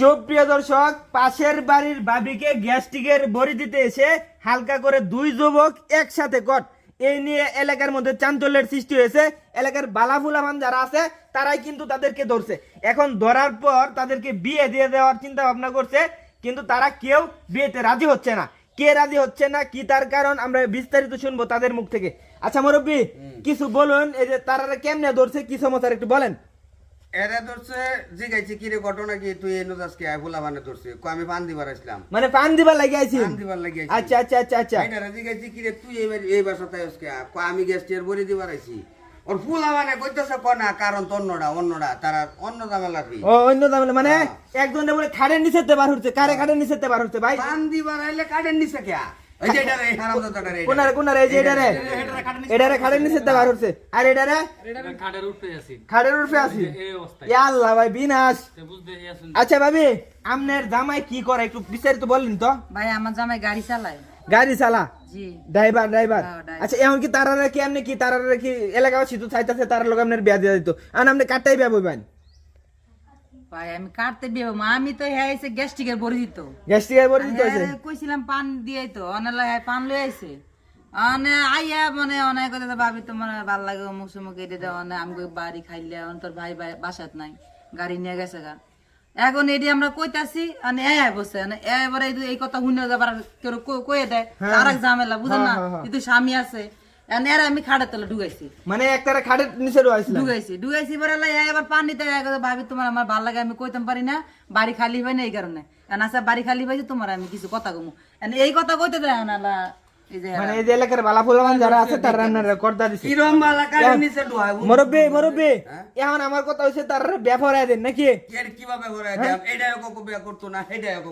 সুপ্রিয় দর্শক পাশের বাড়ির ভাবিকে গ্যাস্ট্রিকের বড়ি দিতে এসে হালকা করে দুই যুবক একসাথে কট এই নিয়ে এলাকার মধ্যে চাঞ্চল্যের সৃষ্টি হয়েছে। এলাকার বালাফুলামান যারা আছে তারাই কিন্তু তাদেরকে ধরছে। এখন ধরার পর তাদেরকে বিয়ে দিয়ে দেওয়ার চিন্তা ভাবনা করছে কিন্তু তারা কেউ বিয়েতে রাজি হচ্ছে না। কে রাজি হচ্ছে না কি তার কারণ আমরা বিস্তারিত শুনব তাদের মুখ থেকে। আচ্ছা মুরব্বী কিছু বলুন এই যে তারা কেমনে ধরছে কি সমস্যা একটু বলেন। এরা ধরছে জিগাইছে কি রে ঘটনা কি? তুই এনো আজকে বানে ধরছে? কো আমি পান দিবার আসলাম। মানে পান দিবার লাগি আইছি? পান দিবার লাগি আইছি। আচ্ছা আচ্ছা আচ্ছা আচ্ছা। জিগাইছে কি রে তুই এইবার এই বাসাতে আজকে কো? আমি গ্যাস টিয়ার বড়ি দিবার আইছি। ওর ফুলা মানে কইতেছে ক না কারণ তো অন্যরা অন্যরা তারা অন্য ঝামেলা কি ও অন্য মানে একজনে বলে খাড়ের নিচে বার হচ্ছে। কারে খাড়ের নিচে বার হচ্ছে ভাই? পান দিবার আইলে কাটেন নিছে কে? ওই যে এটা রে কোনারে কোনারে এই যে এটারে এটারে খাড়ের নিচে বার হচ্ছে। আর এটারে খাটের উঠতে আছি। খাড়ের উঠে আছি। এই অবস্থায়। আল্লাহ ভাই বিনাশ। সে বুঝতে আসুন। আচ্ছা ভাবি আমনের জামাই কি করে? একটু বিস্তারিত তো। ভাই আমার জামাই গাড়ি চালায়। গাড়ি চালা? Driver driver? হ্যাঁ, আচ্ছা কি তারারে কি আপনি কি তারারে কি এলাকাবাসী তো চাইতেছে তার লোক আপনার বিয়া দিয়ে দিত। আর আপনি কাটটাই বিয়া বইবেন ভাই আমি কাটতে বিয়ে মা আমি তো হ্যাঁ এসে গ্যাস্ট্রিকের বড়ি দিত। গ্যাস্ট্রিকের বড়ি দিতে হয়েছে? হ্যাঁ, কইছিলাম পান দিয়ে তো অনেক হ্যাঁ পান লই আইছে। অনে আইয়া মানে অনেক কথা ভাবি তোমার ভালো লাগে অমুক সমুক এটা দেওয়া অনেক আমি বাড়ি খাইলে অন তোর ভাই ভাই বাসাত নাই গাড়ি নিয়ে গেছে গা। এখন এটি আমরা কইতাছি মানে এ বসে মানে এবারে এই- কথা শুনে যাবার কেউ কয়ে দেয় আর এক ঝামেলা বুঝেন না? কিন্তু স্বামী আছে এর আমি খাড়ে তলে ঢুকাইছি। মানে একটারে খাটের নিচে রয়েছিল ঢুকাইছি। ঢুকাইছি পরে লাই এবার পানি তো এক ভাবি তোমার আমার ভালো লাগে আমি কইতাম পারি না। বাড়ি খালি হয় না এই কারণে। কারণ আচ্ছা বাড়ি খালি হয়েছে তোমার আমি কিছু কথা কমু। এই কথা কইতে দেয় না মানে এই যে এলাকার বালা ফুলামান যারা আছে তারা আপনার করতে দিছে। কিরম বালা কাটেন নিছে ডুয়াই মুরব্বী মুরব্বী এখন আমার কথা তার দেন নাকি? এর কীভাবে বিয়া করতো না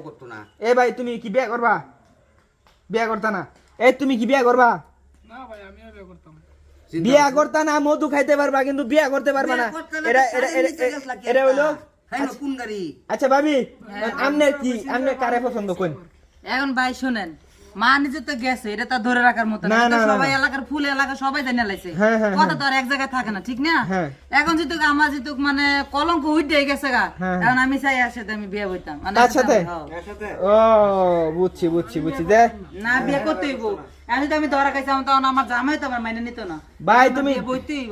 করতো না। এ ভাই তুমি কি বিয়া করবা? বিয়া করতা না। এই তুমি কি বিয়া করবা? বিয়া করতা না মধু খাইতে পারবা কিন্তু বিয়া করতে পারবা না। এটা এটা হ্যাঁ না, গাড়ি? আচ্ছা ভাবি আমনের কি আমনে কারে পছন্দ করেন এখন ভাই শুনেন মা নিজে তো গেছে এটা ধরে রাখার মতো না। সবাই এলাকার ফুল এলাকা সবাই জানে লাইছে। হ্যাঁ, হ্যাঁ, কথা তো আর এক জায়গায় থাকে না ঠিক না? হ্যাঁ। এখন যেহেতু আমার যেহেতু মানে কলঙ্ক উঠে গেছে গা আমি চাই আর আমি বিয়ে হইতাম মানে তার সাথে? ও বুঝছি বুঝছি বুঝছি। দে। না বিয়ে করতে হইব। এখন যদি আমি ধরা খাইছিলাম তখন আমার জামাই তো আমার মাইনে নিত না। ভাই তুমি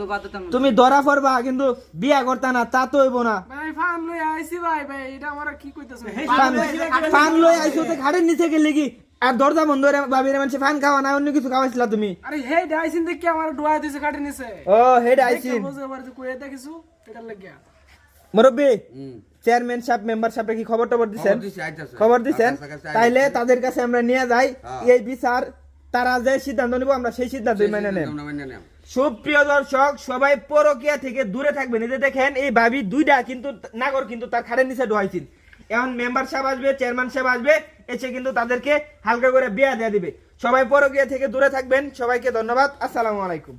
বাধ্যতামূলক। তুমি ধরা পড়বা কিন্তু বিয়া করতা না তা তো হইব না। ভাই ফান লই আইছি ভাই ভাই এটা আমার কি কইতাছ? ফান- ফান লই আইছো তো ঘাড়ের নিচে গেলে কি আর দরজা বন্ধ ভাবিরে মানুষ ফান খাওয়া না অন্য কিছু খাওয়াইছিলা তুমি? আরে হে ডাইসিন দেখি আমার ডোয়া দিছে কাটি নিছে। ও পারছি এটা লাগিয়া। মুরব্বী চেয়ারম্যান সাহেব মেম্বার সাহেব কি খবর টবর দিছেন খবর। খবর দিছেন? কাছে কাছে তাইলে তাদের কাছে আমরা নিয়ে যাই। হ্যাঁ। এই বিচার তারা যে সিদ্ধান্ত নিব আমরা সেই সিদ্ধান্ত মেনে নেব। সুপ্রিয় দর্শক সবাই পরকিয়া থেকে দূরে থাকবেন। এই যে দেখেন এই ভাবি দুইটা কিন্তু নাগর কিন্তু তার খাড়ের নিচে ডোয়াইছিল এখন মেম্বার সাহেব আসবে চেয়ারম্যান সাহেব আসবে, এসে কিন্তু তাদেরকে হালকা করে বিয়া দিয়ে দিবে। সবাই পরকিয়া থেকে দূরে থাকবেন। সবাইকে ধন্যবাদ। আসসালামু আলাইকুম।